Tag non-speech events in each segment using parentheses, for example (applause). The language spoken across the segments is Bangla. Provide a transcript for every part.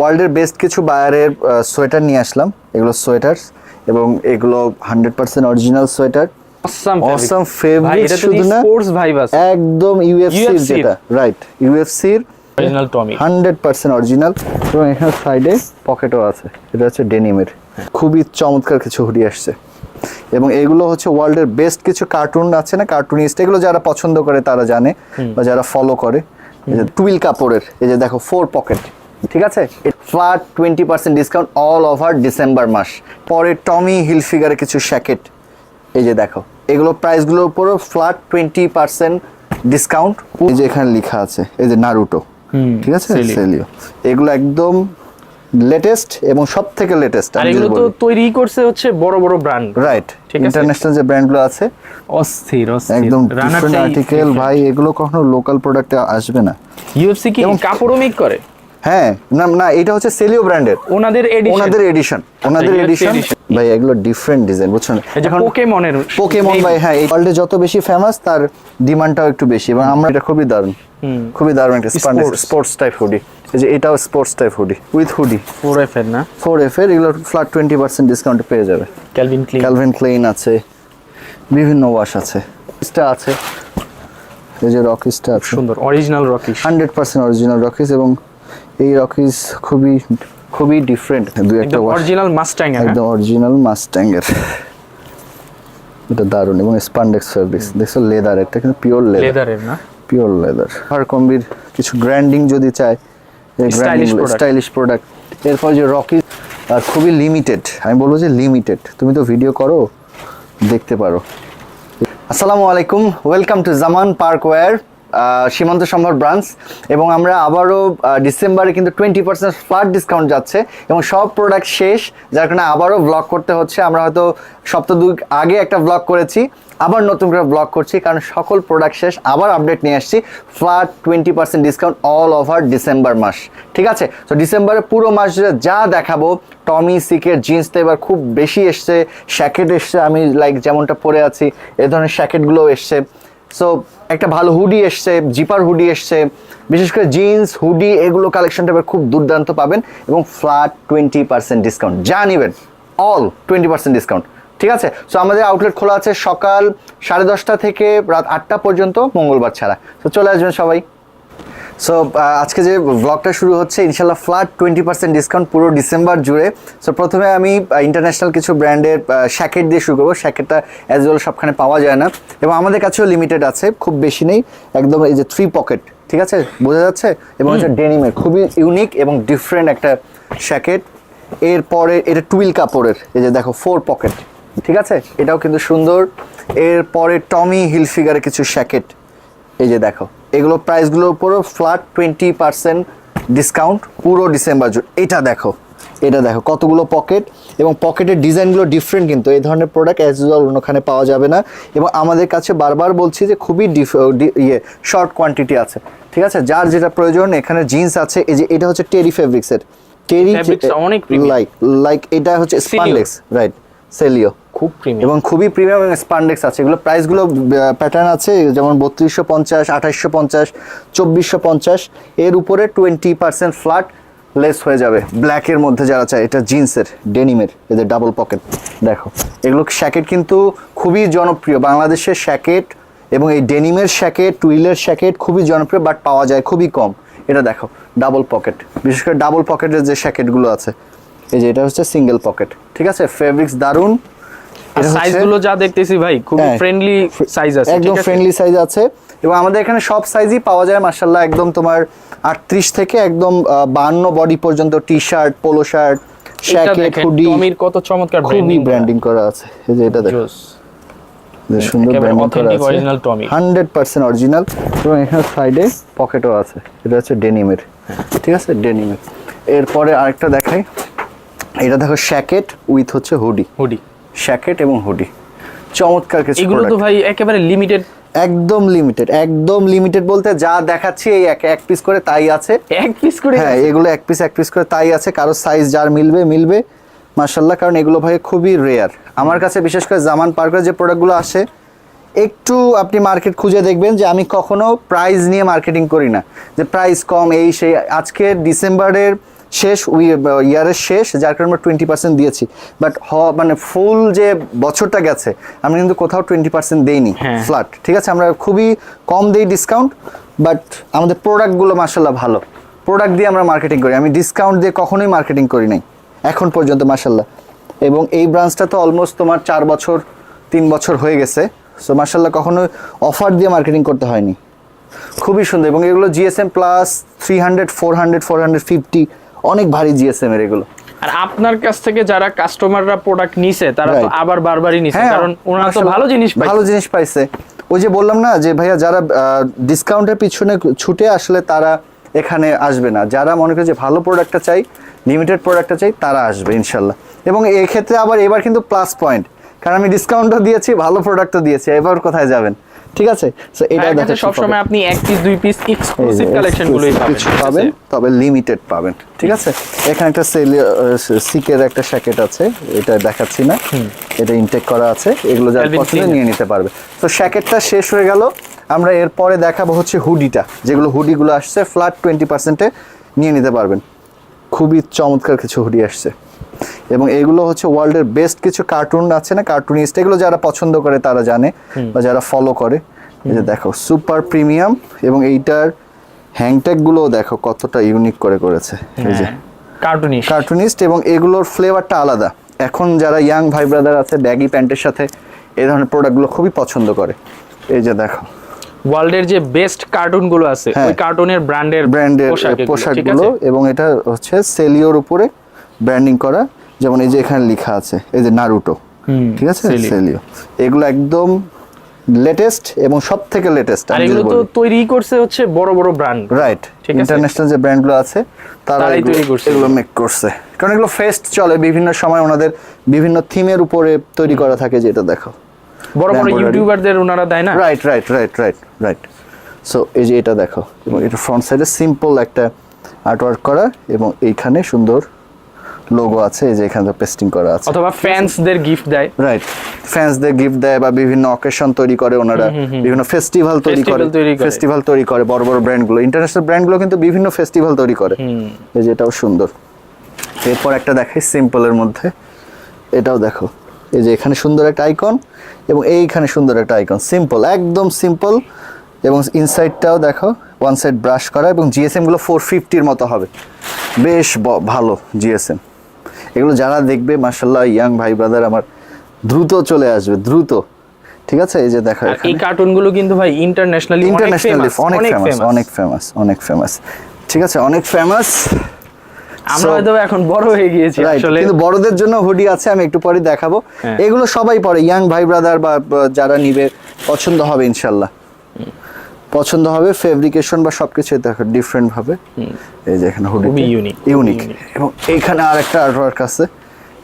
ওয়ার্ল্ডের বেস্ট কিছু বায়ারের সোয়েটার নিয়ে আসলাম। এগুলো সোয়েটার এবং এগুলো হান্ড্রেড পার্সেন্ট অরিজিনাল সোয়েটার। অসম শুধু না একদম ইউএফসির UFC যেটা। Right ইউএফসির original Tommy hundred percent original. এবং এখানে সাইডে পকেটও আছে। এটা হচ্ছে ডেনিমের। খুবই চমৎকার কিছু হুডি আসছে। এবং এগুলো হচ্ছে ওয়ার্ল্ডের বেস্ট কিছু কার্টুন আছে না? কার্টুনিস্ট এগুলো যারা পছন্দ করে তারা জানে বা যারা ফলো করে। টুইল কাপড়ের। এই যে দেখো ফোর পকেট ঠিক আছে? Flat twenty percent discount all over December মাস। পরে টমি হিলফিগারের কিছু শ্যাকেট এই যে দেখো এগুলো প্রাইসগুলোর উপরও ফ্ল্যাট টোয়েন্টি পার্সেন্ট ডিসকাউন্ট এই যে এখানে লেখা আছে এই যে নারুটো ঠিক আছে? সেলিও এগুলো একদম লেটেস্ট এবং সব থেকে লেটেস্ট আর এগুলো তো তৈরি করছে হচ্ছে বড় বড় ব্র্যান্ড রাইট ইন্টারন্যাশনাল যে ব্র্যান্ডগুলো আছে অস্থির অস্থির। একদম ডিফারেন্ট আর্টিকেল ভাই এগুলো কখনো লোকাল প্রোডাক্টে আসবে না। ইউএফসি কি কাপড়ও মেক করে? হ্যাঁ না না এটা হচ্ছে সেলিও ব্র্যান্ডের ওনাদের এডিশন ওনাদের এডিশন ওনাদের এডিশন ভাই এগুলো ডিফারেন্ট ডিজাইন বুঝছেন? যে পোকেমনের পোকেমন ভাই হ্যাঁ এই ওয়ার্ল্ডে যত বেশি ফেমাস তার ডিমান্ডটাও একটু বেশি। এবং আমরা এটা খুবই দারুণ খুবই দারুণ একটা। স্পোর্টস টাইপ হুডি এই যে এটাও sports type hoodie with hoodie four F এর না? ফোর এফ এর এগুলো ফ্ল্যাট টোয়েন্টি পার্সেন্ট ডিসকাউন্টে পেয়ে যাবে। ক্যালভিন ক্লিন ক্যালভিন ক্লেইন আছে বিভিন্ন ওয়াশ আছে। স্টা আছে। এই যে রকিসটা আছে সুন্দর original Rocky hundred percent original Rocky's এবং এই রকিস খুবই খুবই ডিফারেন্ট দু একটা অরিজিনাল মাস্টাং একদম অরিজিনাল মাস্ট্যাঙ্গের এটা দারুণ এবং স্পান্ডেক্স ফেব্রিক্স দেখছ লেদার এটা কিন্তু পিওর লেদার লেদারের না? পিওর লেদার আর কম্বির কিছু গ্র্যান্ডিং যদি চায়. স্টাইলিশ প্রোডাক্ট এরপর যে রকি আর খুবই লিমিটেড আমি বলব যে লিমিটেড তুমি তো ভিডিও করো দেখতে পারো। আসসালামু আলাইকুম। Welcome to Zaman park wear Shimanto Shambhar branch এবং আমরা আবারও ডিসেম্বরে কিন্তু টোয়েন্টি পার্সেন্ট ফ্ল্যাট ডিসকাউন্ট যাচ্ছে, এবং সব প্রোডাক্ট শেষ, যার কারণে আবারও ব্লগ করতে হচ্ছে। আমরা হয়তো সপ্তাহ দুই আগে একটা ব্লগ করেছি, আবার নতুন করে ব্লগ করছি, কারণ সকল প্রোডাক্ট শেষ, আবার আপডেট নিয়ে আসছি flat twenty percent discount all over December মাস। ঠিক আছে? তো ডিসেম্বরে পুরো মাস জুড়ে যা দেখাবো, টমি, সিকের জিন্স তো এবার খুব বেশি এসছে শ্যাকেট এসছে, আমি লাইক যেমনটা পরে আছি, এ ধরনের শ্যাকেটগুলোও এসছে। সো একটা ভালো হুডি এসছে জিপার হুডি এসছে। বিশেষ করে জিন্স হুডি এগুলো কালেকশনটা খুব দুর্দান্ত পাবেন এবং ফ্ল্যাট টোয়েন্টি পার্সেন্ট ডিসকাউন্ট যা নেবেন অল টোয়েন্টি পার্সেন্ট ডিসকাউন্ট ঠিক আছে? সো আমাদের আউটলেট খোলা আছে সকাল সাড়ে দশটা থেকে রাত আটটা পর্যন্ত, মঙ্গলবার ছাড়া। তো চলে আসবেন সবাই। সো আজকে যে ব্লগটা শুরু হচ্ছে ইনশাল্লাহ ফ্ল্যাট টোয়েন্টি পার্সেন্ট ডিসকাউন্ট পুরো ডিসেম্বর জুড়ে। সো প্রথমে আমি ইন্টারন্যাশনাল কিছু ব্র্যান্ডের শ্যাকেট দিয়ে শুরু করব। শ্যাকেটটা অ্যাজ ওয়েল সবখানে পাওয়া যায় না। এবং আমাদের কাছেও লিমিটেড আছে খুব বেশি নেই। একদম এই যে থ্রি পকেট ঠিক আছে? বোঝা যাচ্ছে? এবং হচ্ছে ডেনিমের খুবই ইউনিক এবং ডিফারেন্ট একটা শ্যাকেট এরপরে এটা টুইল কাপড়ের এই যে দেখো ফোর পকেট ঠিক আছে? এটাও কিন্তু সুন্দর। এরপরে টমি হিলফিগারের কিছু শ্যাকেট এই যে দেখো। এগুলো প্রাইসগুলোর উপরও ফ্ল্যাট টোয়েন্টি পার্সেন্ট ডিসকাউন্ট পুরো ডিসেম্বর জুড়ে এটা দেখো এটা দেখো কতগুলো পকেট এবং পকেটের ডিজাইনগুলো ডিফারেন্ট কিন্তু এই ধরনের প্রোডাক্ট অ্যাজ ইউজুয়াল অন্যখানে পাওয়া যাবে না। এবং আমাদের কাছে বারবার বলছি যে খুবই ইয়ে শর্ট কোয়ান্টিটি আছে। ঠিক আছে? যার যেটা প্রয়োজন এখানে জিন্স আছে এই যে এটা হচ্ছে টেরি ফেব্রিক্সের টেরি। লাইক লাইক এটা হচ্ছে। স্পান্ডেক্স রাইট সেলিও খুব প্রিমিয়াম এবং খুবই প্রিমিয়াম স্পান্ডেক্স আছে। এগুলো প্রাইসগুলো প্যাটার্ন আছে, যেমন বত্রিশশো পঞ্চাশ আঠাশশো পঞ্চাশ, চব্বিশশো পঞ্চাশ। এর উপরে টোয়েন্টি পার্সেন্ট ফ্ল্যাট লেস হয়ে যাবে। ব্ল্যাকের মধ্যে যারা চায়, এটা জিন্সের ডেনিমের এদের ডাবল পকেট দেখো, এগুলো শ্যাকেট কিন্তু খুবই জনপ্রিয়। বাংলাদেশের শ্যাকেট এবং এই ডেনিমের শ্যাকেট টুইলের শ্যাকেট খুবই জনপ্রিয় বাট পাওয়া যায় খুবই কম। এটা দেখো ডাবল পকেট বিশেষ করে ডাবল পকেটের যে শ্যাকেটগুলো আছে, এই যে এটা হচ্ছে সিঙ্গেল পকেট ঠিক আছে? ফেব্রিক্স দারুণ আর এটা সাইজগুলো যা দেখতেছি ভাই খুব। ফ্রেন্ডলি সাইজ আছে একদম ফ্রেন্ডলি সাইজ আছে। এবং আমাদের এখানে সব সাইজই পাওয়া যায় মার্শাল্লাহ একদম তোমার আটত্রিশ থেকে একদম বান্ন বডি পর্যন্ত T shirt polo shirt jacket hoodie কত চমৎকার খুবই ব্র্যান্ডিং করা আছে। এই যে এটা দেখো সুন্দর ব্র্যান্ডিং করা আছে। অরিজিনাল এবং এখানে সাইডে পকেটও আছে। এটা হচ্ছে ডেনিমের ঠিক আছে? ডেনিমের এরপরে আরেকটা দেখাই। এটা দেখো শ্যাকেট উইথ হচ্ছে হুডি হুডি শ্যাকেট এবং হুডি। চমৎকার কিছু এগুলো তো ভাই একেবারে লিমিটেড একদম লিমিটেড একদম লিমিটেড বলতে যা দেখাচ্ছি এই এক এক পিস করে তাই আছে। এক পিস করে? হ্যাঁ এগুলো এক পিস এক পিস করে তাই আছে কারও সাইজ যার মিলবে মিলবে। মার্শাল্লাহ কারণ এগুলো ভাই খুবই রেয়ার আমার কাছে বিশেষ করে জামান পার্কের যে প্রোডাক্টগুলো আসে একটু আপনি মার্কেট খুঁজে দেখবেন যে আমি কখনো প্রাইস নিয়ে মার্কেটিং করি না। যে প্রাইস কম এই সেই আজকে ডিসেম্বরের শেষ উই ইয়ারের শেষ যার কারণে আমরা টোয়েন্টি পার্সেন্ট দিয়েছি। বাট হ মানে ফুল যে বছরটা গেছে আমরা কিন্তু কোথাও টোয়েন্টি পার্সেন্ট দেইনি। ফ্ল্যাট ঠিক আছে? আমরা খুবই কম দেই ডিসকাউন্ট বাট আমাদের প্রোডাক্টগুলো মাসাল্লাহ ভালো। প্রোডাক্ট দিয়ে আমরা মার্কেটিং করি। আমি ডিসকাউন্ট দিয়ে কখনোই মার্কেটিং করি নাই এখন পর্যন্ত মাসাল্লাহ এবং এই ব্রাঞ্চটা তো অলমোস্ট তোমার চার বছর তিন বছর হয়ে গেছে। সো মার্শাল্লাহ কখনো অফার দিয়ে মার্কেটিং করতে হয়নি। খুবই সুন্দর। এবং এগুলো GSM plus three hundred four hundred four hundred fifty অনেক ভারী জিএসএম এর এগুলো। আর আপনার কাছ থেকে যারা কাস্টমাররা প্রোডাক্ট নিছে তারা তো. আবার বারবারই নিছে কারণ ওনারা তো ভালো জিনিস পায় ভালো জিনিস পাইছে। ওই যে বললাম না যে ভাইয়া যারা ডিসকাউন্টের পিছনে ছুটে আসলে তারা এখানে আসবে না। যারা মনে করে যে ভালো প্রোডাক্টটা চাই লিমিটেড প্রোডাক্টটা চাই তারা আসবে ইনশাল্লাহ। এবং এই ক্ষেত্রে আবার এবার কিন্তু প্লাস পয়েন্ট কারণ আমি ডিসকাউন্টও দিয়েছি ভালো প্রোডাক্টও দিয়েছি এবার কোথায় যাবেন? ঠিক আছে? সো এটা কাছে দেখাচ্ছি সবসময় আপনি এক পিস দুই পিস এক্সক্লুসিভ কালেকশন গুলোই পাবেন তবে লিমিটেড পাবেন ঠিক আছে? এখানে একটা সিকের একটা শ্যাকেট আছে এটা দেখাচ্ছি না। এটা ইনটেক করা আছে এগুলো যারা পছন্দ নিয়ে নিতে পারবে। তো শ্যাকেটটা শেষ হয়ে গেল। আমরা এরপরে দেখাবো হচ্ছে হুডিটা যেগুলো হুডিগুলো আসছে ফ্ল্যাট টোয়েন্টি পার্সেন্টে নিয়ে নিতে পারবেন। খুবই চমৎকার কিছু হুডি আসছে। এবং এগুলো হচ্ছে ওয়ার্ল্ডের বেস্ট কিছু কার্টুন আছে না কার্টুনিস্ট এগুলো যারা পছন্দ করে তারা জানে বা যারা ফলো করে। এই যে দেখো সুপার প্রিমিয়াম এবং এইটার হ্যাংট্যাগুলোও দেখো কতটা ইউনিক করে করেছে। এই যে হ্যাঁ, কার্টুনিস্ট কার্টুনিস্ট এবং এগুলোর ফ্লেভারটা আলাদা। এখন যারা ইয়াং ভাই ব্রাদার আছে ব্যাগি প্যান্টের সাথে এই ধরনের প্রোডাক্টগুলো খুবই পছন্দ করে। এই যে দেখো। ওয়ার্ল্ডের যে বেস্ট কার্টুনগুলো আছে হ্যাঁ। ওই কার্টুনের ব্র্যান্ডের ব্র্যান্ডের পোশাকগুলো এবং এটা হচ্ছে সেলিওর উপরে ব্র্যান্ডিং করা যেমন এই যে এখানে লেখা আছে এই যে নারুটো ঠিক আছে। সেলিও এগুলো একদম লেটেস্ট এবং সব থেকে লেটেস্ট আর এগুলো তো তৈরি করছে হচ্ছে বড় বড় ব্র্যান্ড রাইট ইন্টারন্যাশনাল যে ব্র্যান্ডগুলো আছে তারা এগুলো- তৈরি করছে। এগুলো মেক করছে। কারণ এগুলো ফেস্ট চলে বিভিন্ন সময় ওনাদের বিভিন্ন থিমের উপরে তৈরি করা থাকে যেটা দেখো। বড় বড় ইউটিউবারদের ওনারা দেয় না? Right right right right right so এই যে এটা দেখো এবং এটা ফ্রন্ট সাইডে সিম্পল একটা আর্টওয়ার্ক করা এবং এইখানে সুন্দর লোগো আছে এই যে এখানে পেস্টিং করা আছে। অথবা ফ্যান্সদের গিফট দেয়। রাইট ফ্যান্সদের গিফট দেয় বা বিভিন্ন অকেশন তৈরি করে ওনারা বিভিন্ন ফেস্টিভ্যাল তৈরি করে Festival তৈরি করে। ফেস্টিভ্যাল তৈরি করে বড় বড় ব্র্যান্ডগুলো ইন্টারন্যাশনাল ব্র্যান্ডগুলো কিন্তু বিভিন্ন ফেস্টিভ্যাল তৈরি করে। এই যে এটাও সুন্দর। এরপর একটা দেখাই সিম্পলের মধ্যে। এটাও দেখো। এই যে এখানে সুন্দর একটা আইকন এবং এইখানে সুন্দর একটা আইকন সিম্পল একদম সিম্পল এবং ইনসাইডটাও দেখো ওয়ান সাইড ব্রাশ করা এবং জিএসএমগুলো ফোর ফিফটির মতো হবে। বেশ ভালো জিএসএম এগুলো যারা দেখবে মার্শাল্লাহ ইয়াং ভাই ব্রাদার আমার দ্রুত চলে আসবে দ্রুত। ঠিক আছে? এই যে দেখো এই এখানে। কার্টুনগুলো কিন্তু ভাই ইন্টারন্যাশনালি ইন্টারন্যাশনালি অনেক ফেমাস অনেক ফেমাস অনেক ফেমাস ঠিক আছে? অনেক ফেমাস আমরা হয়তো এখন বড় হয়ে গিয়েছি আসলে। কিন্তু বড়দের জন্য হুডি আছে আমি একটু পরে দেখাবো। হ্যাঁ। এগুলো সবাই পরে ইয়াং ভাই ব্রাদার বা যারা নিবে পছন্দ হবে ইনশাল্লাহ পছন্দ হবে ফেব্রিকেশন বা সবকিছু দেখো ডিফারেন্ট ভাবে এই যে এখানে হুডি ইউনিক unique। এবং এইখানে আরেকটা আর্টওয়ার্ক আছে।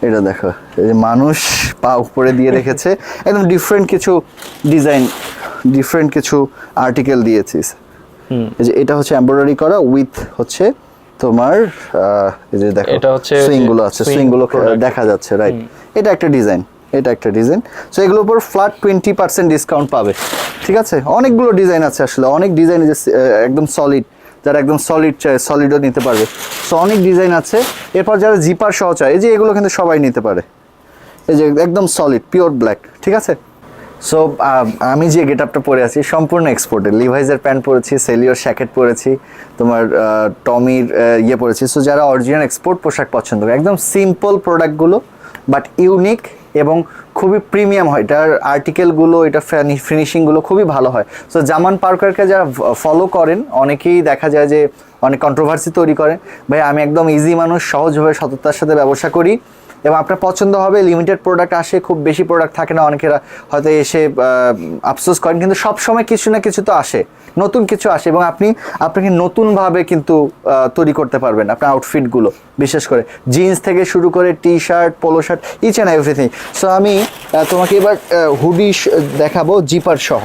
এটা দেখো এই যে মানুষ পা উপরে দিয়ে রেখেছে। একদম ডিফারেন্ট কিছু ডিজাইন ডিফারেন্ট কিছু আর্টিকেল দিয়েছিস। হুম। এই যে এটা হচ্ছে এমব্রয়ডারি করা উইথ হচ্ছে তোমার এই যে দেখো এটা হচ্ছে সুইংগুলো আছে সুইংগুলো দেখা যাচ্ছে রাইট এটা একটা ডিজাইন এটা একটা ডিজাইন। সো এগুলোর উপর ফ্ল্যাট টোয়েন্টি পার্সেন্ট ডিসকাউন্ট পাবে। ঠিক আছে? অনেকগুলো ডিজাইন আছে আসলে। অনেক ডিজাইন যে একদম সলিড যারা একদম সলিড চায় সলিডও নিতে পারবে। সো অনেক ডিজাইন আছে। এরপর যারা জিপার সহ চায়, এই যে এগুলো কিন্তু সবাই নিতে পারে। এই যে একদম সলিড পিওর ব্ল্যাক ঠিক আছে? সো আমি যে গেট আপটা পরে আছি, সম্পূর্ণ এক্সপোর্টের লিভাইজের প্যান্ট পরেছি সেলিওর শ্যাকেট পরেছি, তোমার টমির ইয়ে পরেছি। সো যারা অরিজিনাল এক্সপোর্ট পোশাক পছন্দ করে, একদম সিম্পল প্রোডাক্টগুলো বাট ইউনিক এবং খুবই প্রিমিয়াম হয়। এটার আর্টিকেলগুলো এটা ফিনিশিংগুলো খুবই ভালো হয়। সো জামান পার্কারকে যারা ফলো করেন, অনেকেই দেখা যায় যে অনেক কন্ট্রোভার্সি তৈরি করেন। ভাই, আমি একদম ইজি মানুষ, সহজভাবে সততার সাথে ব্যবসা করি। এবং আপনার পছন্দ হবে লিমিটেড প্রোডাক্ট আসে খুব বেশি প্রোডাক্ট থাকে না অনেকেরা হয়তো এসে আফসোস করেন কিন্তু সব সময় কিছু না কিছু তো আসে নতুন কিছু আসে এবং আপনি আপনাকে নতুনভাবে কিন্তু তৈরি করতে পারবেন আপনার আউটফিটগুলো বিশেষ করে জিন্স থেকে শুরু করে T shirt polo shirt each and everything so আমি তোমাকে এবার হুডি দেখাবো জিপার সহ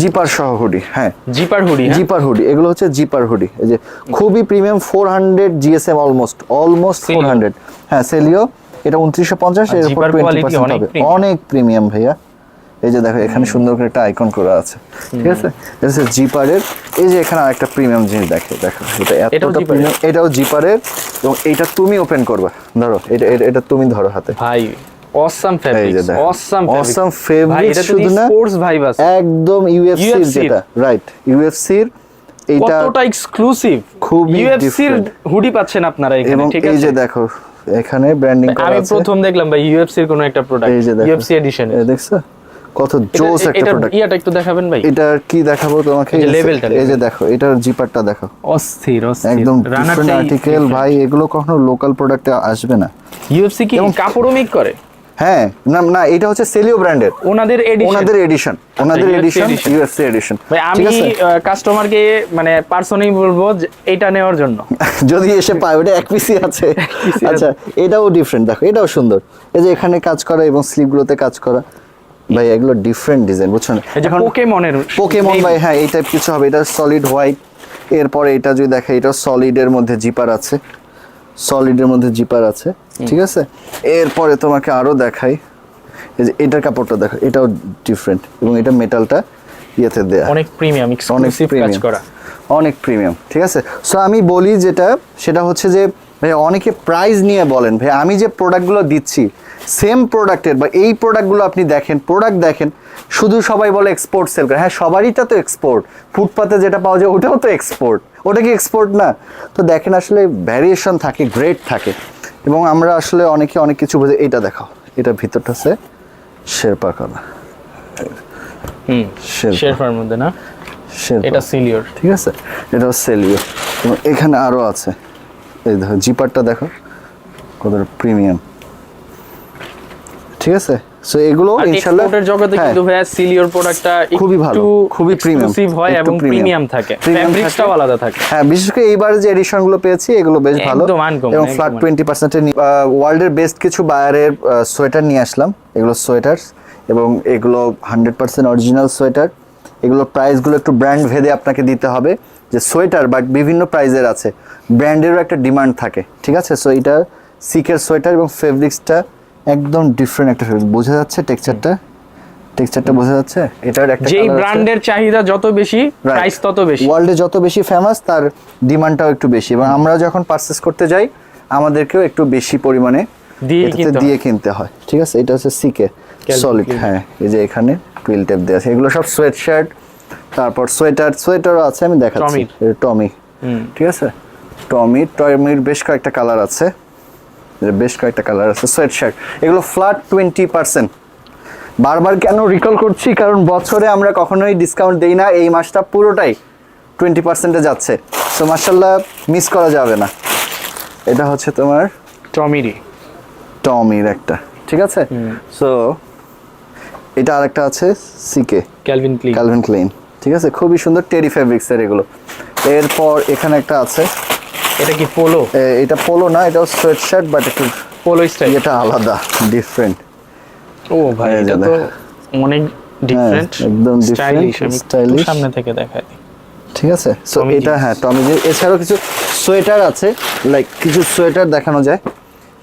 জিপার সহ হুডি হ্যাঁ। জিপার হুডি জিপার হুডি এগুলো হচ্ছে জিপার হুডি এই যে খুবই premium four hundred GSM almost almost four. Hundred হ্যাঁ সেলিও এটা উনত্রিশশো পঞ্চাশ আর এর উপর টোয়েন্টি পার্সেন্ট অনেক হবে। অনেক প্রিমিয়াম ভাইয়া। এই যে দেখো এখানে সুন্দর করে একটা আইকন করা আছে। ঠিক আছে? এটা হচ্ছে জিপারের। এই যে এখানে আরেকটা প্রিমিয়াম জিনিস দেখে দেখো এটা এতটা প্রিমিয়াম এটাও জিপারের। এবং এইটা তুমি ওপেন করবা। ধরো এটা এটা- এটা তুমি ধরো হাতে। ভাই অসাম ফেব্রিক্স অসাম অসাম ভাই ফেব্রিক এটা শুধু না স্পোর্টস ভাইব আছে। একদম ইউএফসির UFC যেটা। রাইট ইউএফসির এইটা কতটা এক্সক্লুসিভ খুবই ইউএফসির different। হুডি পাচ্ছেন আপনারা এখানে ঠিক এই যে দেখো এখানে ব্র্যান্ডিং করা আছে। আমি প্রথম দেখলাম ভাই ইউএফসি এর কোন একটা প্রোডাক্ট ইউএফসি এডিশন এই দেখছ? কত জোস একটা এটা প্রোডাক্ট ইয়াটা একটু দেখাবেন ভাই? এটা কি দেখাবো তোমাকে? এই যে এই যে দেখো। এটার জিপারটা দেখো। অস্থির অস্থির। একদম ডিফারেন্ট আর্টিকেল ভাই এগুলো কখনো লোকাল প্রোডাক্টে আসবে না। ইউএফসি কি কাপড়ও মেক করে? হ্যাঁ না না এটা হচ্ছে সেলিও ব্র্যান্ডের ওনাদের এডিশন ওনাদের এডিশন ওনাদের এডিশন। ইউএফসি এডিশন ভাই আমি কাস্টমারকে মানে পার্সোনালি বলব এটা নেওয়ার জন্য। (laughs) যদি এসে পায় ওটা এক পিসি (laughs) আছে। আচ্ছা এটাও ডিফারেন্ট দেখো এটাও সুন্দর। এই যে এখানে কাজ করা এবং স্লিভগুলোতে কাজ করা। ভাই এগুলো ডিফারেন্ট ডিজাইন বুঝছ না? এখন পোকেমনের পোকেমন ভাই হ্যাঁ এই টাইপ কিছু হবে। এটা সলিড হোয়াইট এরপরে এটা যদি দেখে এটা সলিডের মধ্যে জিপার আছে। সলিডের মধ্যে জিপার আছে ঠিক আছে? এরপরে তোমাকে আরও দেখাই এই যে এটার কাপড়টা দেখো এটাও ডিফারেন্ট এবং এটা মেটালটা ইয়েতে দেয়া। অনেক প্রিমিয়াম অনেক প্রিমিয়াম করা। অনেক প্রিমিয়াম ঠিক আছে? সো আমি বলি যেটা সেটা হচ্ছে যে ভাই অনেকে প্রাইস নিয়ে বলেন ভাই আমি যে প্রোডাক্টগুলো দিচ্ছি সেম প্রোডাক্টের বা এই প্রোডাক্টগুলো আপনি দেখেন প্রোডাক্ট দেখেন শুধু সবাই বলে এক্সপোর্ট সেল করে হ্যাঁ সবারইটা তো এক্সপোর্ট ফুটপাতে যেটা পাওয়া যায় ওটাও তো এক্সপোর্ট ওটা কি এক্সপোর্ট না? তো দেখেন আসলে ভ্যারিয়েশন থাকে গ্রেড থাকে। এবং আমরা আসলে অনেকে অনেক কিছু বুঝে এইটা দেখাও। এটা ভিতরটা আছে শেরপা হুম শেরফার মধ্যে না? এটা সিলিওর। ঠিক আছে? এবং এখানে আরও আছে। এই দেখো জিপারটা দেখো কতটা প্রিমিয়াম ঠিক আছে? সো এগুলো ইনশাআল্লাহ এক্সপোর্টের জগতে হ্যাঁ, কিন্তু ভাইয়া সিলিওর প্রোডাক্টটা খুবই ভালো, খুবই এক্সক্লুসিভ হয় এবং প্রিমিয়াম থাকে। ফ্যাব্রিক্সটাও আলাদা থাকে। হ্যাঁ বিশেষ করে এইবার যে এডিশনগুলো পেয়েছি এগুলো বেশ ভালো। এবং ফ্ল্যাট uncommon। টোয়েন্টি পার্সেন্টের ওয়ার্ল্ডের বেস্ট কিছু বায়ারের সোয়েটার নিয়ে আসলাম। এগুলো সোয়েটার এবং এগুলো হান্ড্রেড পার্সেন্ট অরিজিনাল সোয়েটার এগুলো প্রাইসগুলো একটু ব্র্যান্ড ভেদে আপনাকে দিতে হবে যে সোয়েটার বাট বিভিন্ন প্রাইজের আছে। ব্র্যান্ডেরও একটা ডিমান্ড থাকে ঠিক আছে? সো এটা সিকের সোয়েটার এবং ফেব্রিক্সটা একদম ডিফারেন্ট একটা ফেব্রিক বোঝা যাচ্ছে টেক্সচারটা টেক্সচারটা বোঝা যাচ্ছে? এটার একটা যেই ব্র্যান্ডের চাহিদা যত বেশি প্রাইস তত বেশি। ওয়ার্ল্ডে যত বেশি ফেমাস তার ডিমান্ডটাও একটু বেশি। এবং আমরা যখন পারচেস করতে যাই আমাদেরকেও একটু বেশি পরিমাণে দিয়ে কিনতে হয়। দিয়ে কিনতে হয়। ঠিক আছে? এটা হচ্ছে সিকে সলিড হ্যাঁ এই যে এখানে টুইল টেপ দেওয়া আছে। এগুলো সব সোয়েট শার্ট তারপর সোয়েটার সোয়েটারও আছে আমি দেখাচ্ছি। টমি ঠিক আছে? টমি টমির বেশ কয়েকটা কালার আছে। বেশ কয়েকটা কালার আছে সোয়েট শার্ট এগুলো ফ্ল্যাট টোয়েন্টি পার্সেন্ট বারবার কেন রিকল করছি? কারণ বছরে আমরা কখনোই ডিসকাউন্ট দেই না এই মাসটা পুরোটাই টোয়েন্টি পার্সেন্টে যাচ্ছে। সো মার্শাল্লাহ মিস করা যাবে না। এটা হচ্ছে তোমার টমিরি টমির একটা ঠিক আছে? সো এটা আরেকটা আছে CK Calvin Klein Calvin Klein ঠিক আছে? খুবই সুন্দর টেরি ফেব্রিক্সের এগুলো। এরপর এখানে একটা আছে এটা কি পোলো এটা পোলো না এটা সোয়েট শার্ট বাট একটু পোলো স্টাইল এটা আলাদা ডিফারেন্ট ও ভাই এটা তো অনেক ডিফারেন্ট হ্যাঁ, একদম স্টাইলিশ stylish। সামনে থেকে দেখাই ঠিক আছে? সো এটা হ্যাঁ টমি জিন্স এছাড়াও কিছু সোয়েটার আছে লাইক কিছু সোয়েটার দেখানো যায়।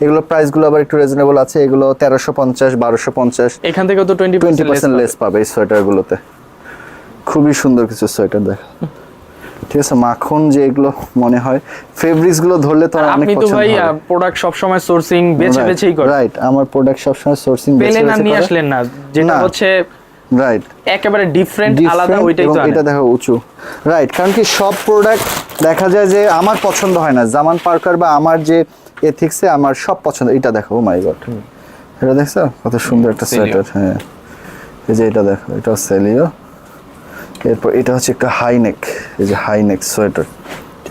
এগুলো প্রাইসগুলো আবার একটু রিজনেবল আছে। এগুলো তেরোশো পঞ্চাশ বারোশো পঞ্চাশ এখান থেকে তো টোয়েন্টি টোয়েন্টি পার্সেন্ট লেস পাবে। এই সোয়েটারগুলোতে খুবই সুন্দর কিছু সোয়েটার দেখা। (laughs) ঠিক আছে মাখন যে এগুলো মনে হয় ফেব্রিক্সগুলো ধরলে তো অনেক আপনি তো পছন্দ ভাই প্রোডাক্ট সব সময় সোর্সিং বেছে বেছেই করেন। রাইট আমার প্রোডাক্ট সবসময় সোর্সিং পেলেন আর নিয়ে আসলেন না যেটা হচ্ছে রাইট একেবারে ডিফারেন্ট আলাদা ওইটাই তো এটা দেখো উঁচু। রাইট কারণ কি সব প্রোডাক্ট দেখা যায় যে আমার পছন্দ হয় না। জামান পার্কার বা আমার যে এথিক্সে আমার সব পছন্দ এটা দেখো মাই গড এটা দেখছ? কত সুন্দর একটা। সোয়েটার হ্যাঁ। এই যে এটা দেখো এটা সেলিও এরপর এটা হচ্ছে একটা হাই নেক এই যে হাই নেক সোয়েটার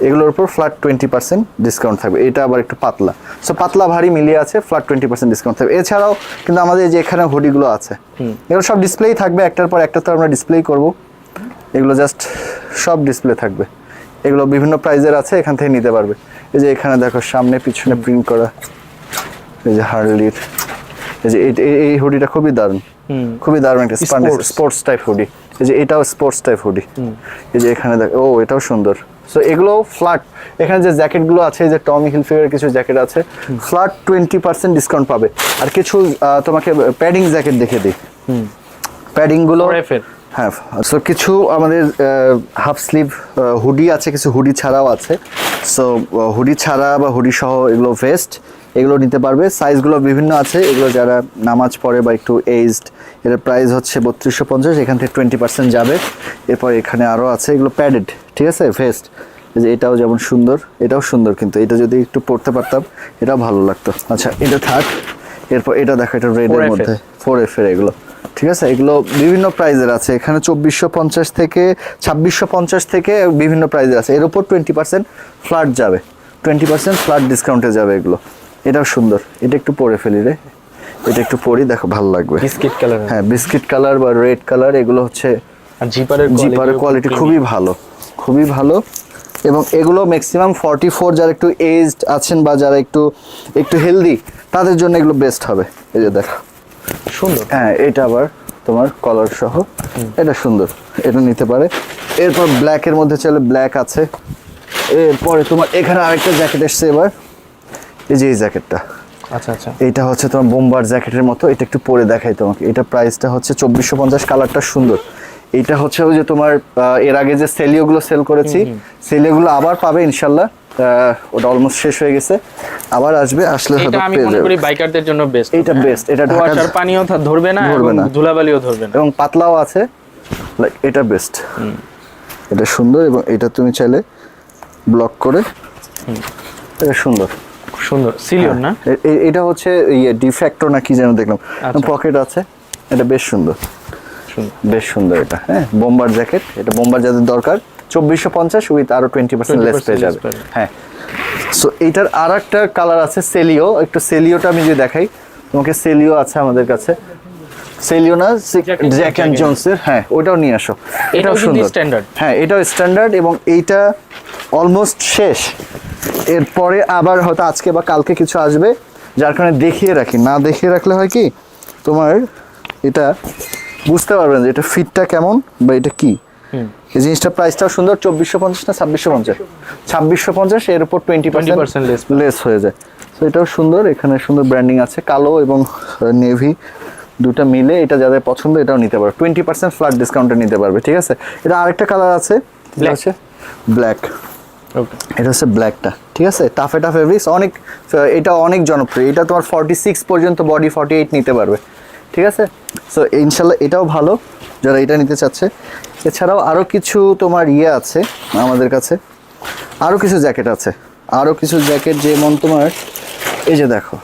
এগুলোর উপর ফ্ল্যাট টোয়েন্টি পার্সেন্ট ডিসকাউন্ট থাকবে। এটা আবার একটু পাতলা। সো পাতলা ভারী মিলিয়ে আছে ফ্ল্যাট টোয়েন্টি পার্সেন্ট ডিসকাউন্ট থাকবে। এছাড়াও কিন্তু আমাদের যে এখানে হুডিগুলো আছে এগুলো সব ডিসপ্লেই থাকবে একটার পর একটা তো আমরা ডিসপ্লেই করব। এগুলো জাস্ট সব ডিসপ্লে থাকবে। এগুলো বিভিন্ন প্রাইজের আছে এখান থেকে নিতে পারবে। এই যে এখানে দেখো সামনে পিছনে প্রিন্ট করা এই যে হার্লির। এই যে এই- হুডিটা খুবই দারুণ। খুবই দারুণ একটা স্পোর্টস টাইপ হুডি এই যে এটাও স্পোর্টস টাইপ হুডি এই যে এখানে দেখ ও এটাও সুন্দর। সো এগুলো ফ্ল্যাট এখানে যে জ্যাকেটগুলো আছে যে টমি হিলফিগারের কিছু জ্যাকেট আছে ফ্ল্যাট টোয়েন্টি পার্সেন্ট ডিসকাউন্ট পাবে। আর কিছু তোমাকে প্যাডিং জ্যাকেট দেখে দিই। প্যাডিংগুলো 4F হ্যাঁ সো কিছু আমাদের হাফ স্লিভ হুডি আছে কিছু হুডি ছাড়াও আছে। সো হুডি ছাড়া বা হুডি সহ এগুলো ভেস্ট এগুলো নিতে পারবে। সাইজগুলো বিভিন্ন আছে। এগুলো যারা নামাজ পড়ে বা একটু এইজড এর প্রাইস হচ্ছে বত্রিশশো পঞ্চাশ এখান থেকে টোয়েন্টি পার্সেন্ট যাবে। এরপর এখানে আরও আছে এগুলো প্যাডেড ঠিক আছে? ভেস্ট যে এটাও যেমন সুন্দর এটাও সুন্দর কিন্তু। এটা যদি একটু পড়তে পারতাম এটাও ভালো লাগতো। আচ্ছা এটা থাক। এরপর এটা দেখো এটা রেডের মধ্যে। ফোর এফ এর এগুলো। ঠিক আছে? এগুলো বিভিন্ন প্রাইজের আছে। এখানে চব্বিশশো পঞ্চাশ থেকে ছাব্বিশশো পঞ্চাশ থেকে বিভিন্ন প্রাইজের আছে। এর উপর টোয়েন্টি পার্সেন্ট ফ্ল্যাট যাবে। টোয়েন্টি পার্সেন্ট ফ্ল্যাট ডিসকাউন্টে যাবে এগুলো। এটাও সুন্দর। এটা একটু পরে ফেলি রে। এটা একটু পরি দেখো ভালো লাগবে। বিস্কিট কালার হ্যাঁ বিস্কিট কালার বা রেড কালার এগুলো হচ্ছে আর জিপারের জিপারের কোয়ালিটি খুবই ভালো খুবই ভালো। এবং এগুলো ম্যাক্সিমাম ফর্টি ফোর যারা একটু এজড আছেন বা যারা একটু একটু হেলদি তাদের জন্য এগুলো বেস্ট হবে। এই যে দেখো। সুন্দর। হ্যাঁ এটা আবার তোমার কলার সহ। এটা সুন্দর। এটা নিতে পারে। এরপর ব্ল্যাকের মধ্যে চলে ব্ল্যাক আছে। এরপরে তোমার এখানে আরেকটা জ্যাকেট এসছে এবার। এই যে এই জ্যাকেটটা। আচ্ছা আচ্ছা। এটা হচ্ছে তোমার বোম্বার জ্যাকেটের মতো। এটা একটু পরে দেখাই তোমাকে। এটা প্রাইসটা হচ্ছে চব্বিশশো পঞ্চাশ কালারটা সুন্দর। এটা হচ্ছে যে তোমার এর আগে যে সেলিওগুলো সেল করেছি সেলিওগুলো আবার পাবে ইনশাল্লাহ। ওটা অলমোস্ট শেষ হয়ে গেছে। আবার আসবে আসলে হয়তো আমি মনে করি বাইকারদের জন্য বেস্ট এইটা best, এটা ঢাকা- কুয়াশার পানিও ধরবে না ধরবে না। ধুলাবালিও ধরবে না। এবং পাতলাও আছে লাইক এটা বেস্ট এটা সুন্দর এবং এটা তুমি চাইলে ব্লক করে এটা সুন্দর। সুন্দর। সিলিয়ন না? এ- এটা হচ্ছে ইয়ে ডিফ্যাক্টর না কি যেন দেখলাম। আচ্ছা। পকেট আছে। এটা বেশ সুন্দর। বেশ সুন্দর এটা। হ্যাঁ বোম্বার জ্যাকেট এটা বোম্বার যাদের দরকার চব্বিশশো পঞ্চাশ উইথ আরও টোয়েন্টি পার্সেন্ট লেস 20% পেয়ে যাবে। হ্যাঁ। সো এইটার আর একটা কালার আছে সেলিও একটু সেলিওটা আমি যদি দেখাই তোমাকে সেলিও আছে আমাদের কাছে। সেলিও না Jack and জ্যাক অ্যান্ড। জোন্সের হ্যাঁ ওটাও নিয়ে আসো। এটাও সুন্দর। standard। হ্যাঁ এটাও স্ট্যান্ডার্ড এবং এইটা অলমোস্ট শেষ। এরপরে আবার হয়তো আজকে বা কালকে কিছু আসবে যার কারণে দেখিয়ে রাখি। না দেখিয়ে রাখলে হয় কি তোমার এটা বুঝতে পারবেন যে এটা ফিটটা কেমন বা এটা কি। এই জিনিসটা প্রাইসটাও সুন্দর চব্বিশশো পঞ্চাশ না ছাব্বিশশো পঞ্চাশ? ছাব্বিশশো পঞ্চাশ এর উপর টোয়েন্টি 20% less লেস হয়ে যায়। তো এটাও সুন্দর এখানে সুন্দর ব্র্যান্ডিং আছে কালো এবং নেভি দুটো মিলে এটা যাদের পছন্দ এটাও নিতে পারবে। টোয়েন্টি পার্সেন্ট ফ্ল্যাট ডিসকাউন্টে নিতে পারবে ঠিক আছে? এটা আরেকটা কালার আছে. হচ্ছে ব্ল্যাক এটা হচ্ছে ব্ল্যাকটা ঠিক আছে? টাফে টাফ ফেব্রিক্স অনেক এটা অনেক জনপ্রিয়। এটা তোমার ফর্টি সিক্স পর্যন্ত বডি ফর্টি এইট নিতে পারবে ঠিক আছে? সো ইনশাল্লাহ এটাও ভালো যারা এটা নিতে চাচ্ছে। এছাড়াও আরও কিছু তোমার ইয়ে আছে আমাদের কাছে। আরও কিছু জ্যাকেট আছে। আরও কিছু জ্যাকেট যেমন তোমার এই যে দেখো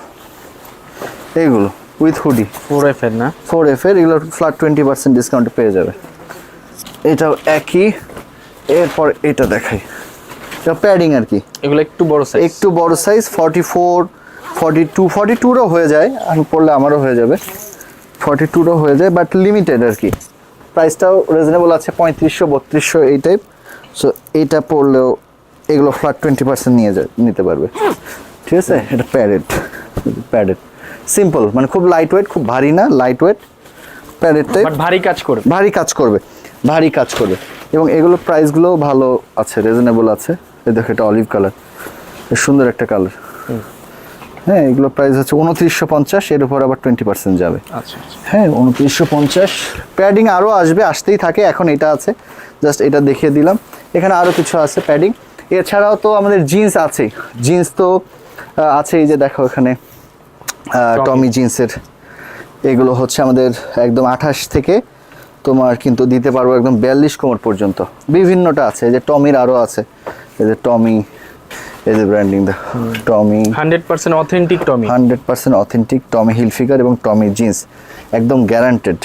এইগুলো। উইথ হুডি ফোর এফ এর না? ফোর এফ এর এগুলো ফ্ল্যাট টোয়েন্টি পার্সেন্ট ডিসকাউন্টে পেয়ে যাবে। এটাও একই। এরপর এটা দেখাই। এটা প্যাডিং আর কি। এগুলো একটু বড় সাইজ একটু বড় size forty four forty two forty টুরও হয়ে যায়। আমি পড়লে আমারও হয়ে যাবে। ফর্টি টুরও হয়ে যায় বাট লিমিটেড আর কি। প্রাইসটাও রিজনেবল আছে পঁয়ত্রিশশো বত্রিশশো এই টাইপ সো এইটা পড়লেও এগুলো ফ্ল্যাট টোয়েন্টি পার্সেন্ট নিয়ে যায় নিতে পারবে। ঠিক আছে? এটা প্যাডেড প্যাডেড সিম্পল মানে খুব লাইট ওয়েট খুব ভারী না লাইট ওয়েট প্যাডেড টাইপ ভারী কাজ করবে। ভারী কাজ করবে ভারী কাজ করবে। এবং এগুলো প্রাইসগুলোও ভালো আছে রিজনেবল আছে। এই দেখো এটা অলিভ কালার সুন্দর একটা কালার হ্যাঁ এগুলো প্রাইস হচ্ছে উনত্রিশশো পঞ্চাশ এর উপর আবার টোয়েন্টি পার্সেন্ট যাবে। আচ্ছা আচ্ছা। হ্যাঁ উনত্রিশশো পঞ্চাশ। প্যাডিং আরও আসবে আসতেই থাকে এখন এটা আছে। জাস্ট এটা দেখিয়ে দিলাম। এখানে আরও কিছু আছে প্যাডিং এছাড়াও তো আমাদের জিন্স আছেই। জিন্স তো আহ, আছে এই যে দেখো এখানে। টমি। জিন্সের। এগুলো হচ্ছে আমাদের একদম আঠাশ থেকে তোমার কিন্তু দিতে পারব একদম বিয়াল্লিশ কোমর পর্যন্ত। বিভিন্নটা আছে এই যে টমির আরও আছে। এই যে টমি এই যে ব্র্যান্ডিং দেখো Tommy. Hundred percent authentic Tommy. Hundred percent authentic Tommy Hilfiger এবং টমি জিন্স। একদম গ্যারান্টেড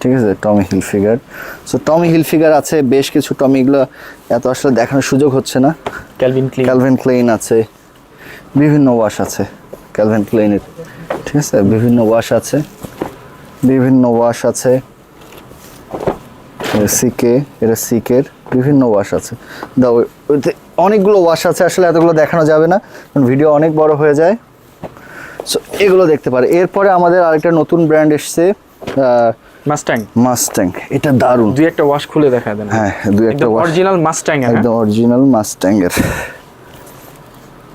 ঠিক আছে? Tommy Hilfiger. So Tommy Hilfiger আছে বেশ কিছু টমি এগুলো এত আসলে দেখানোর সুযোগ হচ্ছে না। ক্যালভিন ক্লিন ক্যালভিন ক্লেইন আছে বিভিন্ন ওয়াশ আছে ক্যালভিন ক্লেইনের ঠিক আছে? বিভিন্ন ওয়াশ আছে। বিভিন্ন ওয়াশ আছে। সিকে এটা সিকের বিভিন্ন ওয়াশ আছে। দাও ওইতে অনেকগুলো ওয়াশ আছে আসলে এতগুলো দেখানো যাবে না কারণ ভিডিও অনেক বড় হয়ে যায়। সো এগুলো দেখতে পারে। এরপরে আমাদের আরেকটা নতুন ব্র্যান্ড এসছে মাস্টাং মাস্ট্যাং এটা দারুণ। দুই একটা ওয়াশ খুলে দেখা দেন হ্যাঁ দুই একটা অরিজিনাল মাস্টাং একদম অরিজিনাল মাস্ট্যাঙ্গের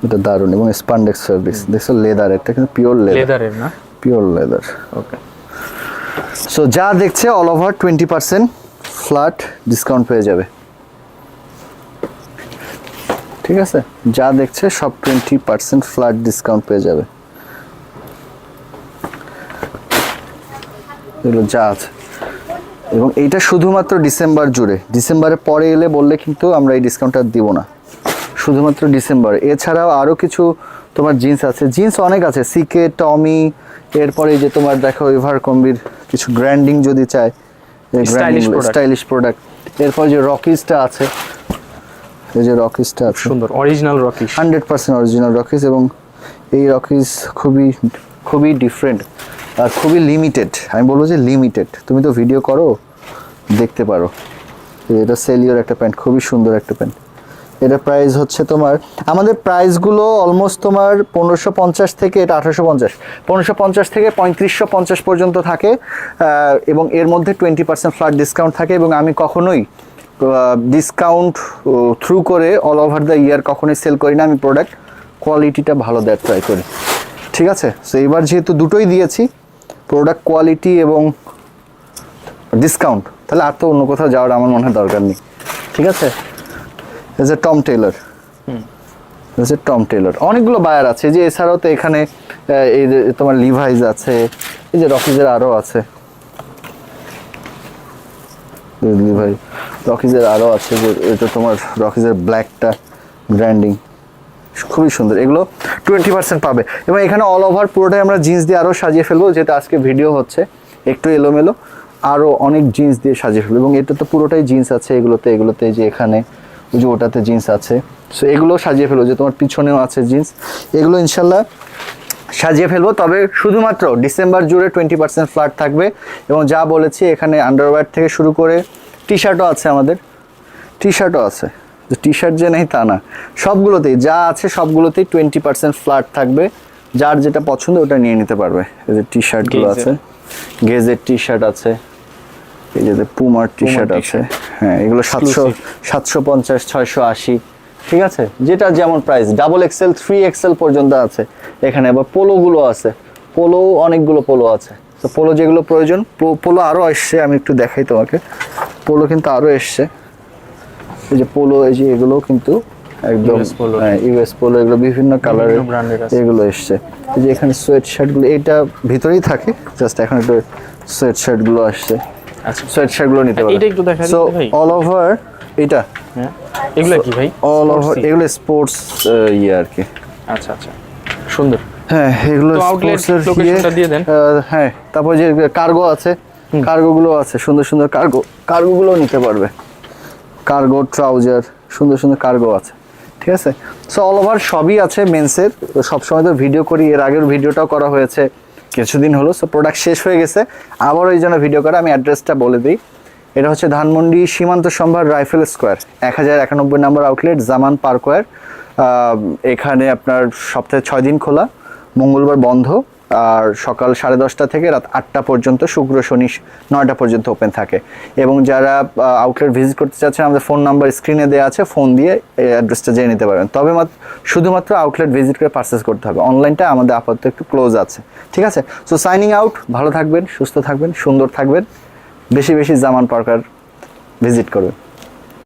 এটা দারুণ এবং স্পান্ডেক্স ফেব্রিক্স দেখছ লেদার এটা কিন্তু পিওর লেদার লেদারের না? পিওর লেদার ওকে সো যা দেখছে all over twenty percent flat discount পেয়ে যাবে। ঠিক আছে? যা দেখছে সব টোয়েন্টি পার্সেন্ট ফ্ল্যাট ডিসকাউন্ট পেয়ে যাবে। এগুলো যা আছে। এবং এইটা শুধুমাত্র ডিসেম্বর জুড়ে। ডিসেম্বরে পরে এলে বললে কিন্তু আমরা এই ডিসকাউন্টটা দিব না। শুধুমাত্র ডিসেম্বর এছাড়াও আরও কিছু তোমার জিন্স আছে। জিন্স অনেক আছে। সিকে টমি এরপরে যে তোমার দেখো এভার কম্বির কিছু গ্র্যান্ডিং যদি চায় স্টাইলিশ প্রোডাক্ট এরপর যে রকিসটা আছে এই যে রকিসটা আছে। সুন্দর original Rocky hundred percent original Rockies এবং এই রকিস খুবই খুবই ডিফারেন্ট আর খুবই লিমিটেড আমি বলব যে লিমিটেড তুমি তো ভিডিও করো দেখতে পারো। এটা সেলিওর একটা প্যান্ট খুবই সুন্দর একটা প্যান্ট এটা প্রাইস হচ্ছে তোমার, আমাদের প্রাইসগুলো অলমোস্ট তোমার পনেরোশো পঞ্চাশ থেকে এটা আঠারোশো পঞ্চাশ। পনেরোশো পঞ্চাশ থেকে পঁয়ত্রিশশো পঞ্চাশ পর্যন্ত থাকে এবং এর মধ্যে টোয়েন্টি পার্সেন্ট ফ্ল্যাট ডিসকাউন্ট থাকে, এবং আমি কখনোই ডিসকাউন্ট থ্রু করে অল ওভার দ্য ইয়ার কখনোই সেল করি না, আমি প্রোডাক্ট কোয়ালিটিটা ভালো দেওয়ার ট্রাই করি। ঠিক আছে? সো এবার যেহেতু দুটোই দিয়েছি প্রোডাক্ট কোয়ালিটি এবং ডিসকাউন্ট তাহলে আর তো অন্য কোথাও যাওয়ার আমার মনে হয় দরকার নেই। ঠিক আছে? As a Tom Tailor as a Tom Tailor অনেকগুলো বায়ার আছে। যে এছাড়াও তো এখানে এই যে তোমার লিভাইজ আছে এই যে রকিজের আরও আছে। লিভাই রকিজের আরও আছে যে এটা তোমার রকিজের ব্ল্যাকটা ব্র্যান্ডিং খুবই সুন্দর। এগুলো টোয়েন্টি পার্সেন্ট পাবে। এবং এখানে অল ওভার পুরোটাই আমরা জিন্স দিয়ে আরও সাজিয়ে ফেলব যেহেতু আজকে ভিডিও হচ্ছে। একটু এলোমেলো। আরও অনেক জিন্স দিয়ে সাজিয়ে ফেলব। এবং এটা তো পুরোটাই জিন্স আছে এগুলোতে এগুলোতে যে এখানে ওই যে ওটাতে জিন্স আছে। সো এগুলো সাজিয়ে ফেলব। যে তোমার পিছনেও আছে জিন্স এগুলো ইনশাল্লাহ সাজিয়ে ফেলব। তবে শুধুমাত্র ডিসেম্বর জুড়ে টোয়েন্টি পার্সেন্ট ফ্ল্যাট থাকবে। এবং যা বলেছি এখানে আন্ডারওয়্যার থেকে শুরু করে টি শার্টও আছে আমাদের। টি শার্টও আছে। টি শার্ট যে নেই তা না। সবগুলোতেই যা আছে সবগুলোতেই টোয়েন্টি পার্সেন্ট ফ্ল্যাট থাকবে। যার যেটা পছন্দ ওটা নিয়ে নিতে পারবে। এই যে টি শার্টগুলো আছে। গেজের টি শার্ট আছে। এই যে পুমার টি শার্ট আছে হ্যাঁ এগুলো সাতশো সাতশো পঞ্চাশ ছয়শো আশি ঠিক আছে? যেটা যেমন price double X L three X L পর্যন্ত আছে। এখানে আবার পোলোগুলো আছে। পোলো অনেকগুলো পোলো আছে। তো পোলো যেগুলো প্রয়োজন পোলো আরও এসছে আমি একটু দেখাই তোমাকে। পোলো কিন্তু আরও এসছে। এই যে পোলো এই যে এগুলো কিন্তু একদম। U S polo. এগুলো বিভিন্ন কালারের এগুলো এসছে। এই যে এখানে সোয়েট শার্টগুলো এটা ভিতরেই থাকে জাস্ট এখন একটু সোয়েট শার্টগুলো আসছে। আচ্ছা নিতে এটা একটু দেখা সো অল ওভার এটা হ্যাঁ এগুলো কি ভাই? All over? এগুলো স্পোর্টস ইয়ে আর কি। আচ্ছা আচ্ছা। সুন্দর। হ্যাঁ এগুলো স্পোর্টসের দিয়ে দেন। হ্যাঁ তারপর যে কার্গো আছে কার্গোগুলো আছে সুন্দর সুন্দর কার্গো কার্গোগুলো নিতে পারবে। কার্গো ট্রাউজার সুন্দর সুন্দর কার্গো আছে ঠিক আছে? সো অল ওভার সবই আছে মেন্সের সবসময় তো ভিডিও করি এর আগের ভিডিওটাও করা হয়েছে। কিছুদিন হলো সো প্রোডাক্ট শেষ হয়ে গেছে। আবার ওই জন্য ভিডিও করা, আমি অ্যাড্রেসটা বলে দিই। এটা হচ্ছে ধানমন্ডি সীমান্ত সম্ভার রাইফেল স্কোয়ার এক হাজার একানব্বই নম্বর আউটলেট জামান পার্কওয়ার এখানে আপনার সপ্তাহে ছয় দিন খোলা, মঙ্গলবার বন্ধ। আর সকাল সাড়ে দশটা থেকে রাত আটটা পর্যন্ত শুক্র, শনি নয়টা পর্যন্ত ওপেন থাকে। এবং যারা আউটলেট ভিজিট করতে চাচ্ছেন, আমাদের ফোন নাম্বার স্ক্রিনে দেওয়া আছে ফোন দিয়ে অ্যাড্রেসটা জেনে নিতে পারবেন তবে মাত্র শুধুমাত্র আউটলেট ভিজিট করে পারচেস করতে হবে। অনলাইনটা আমাদের আপাতত একটু ক্লোজ আছে। ঠিক আছে? সো সাইনিং আউট ভালো থাকবেন, সুস্থ থাকবেন, সুন্দর থাকবেন। বেশি বেশি জামান পার্কার ভিজিট করবেন।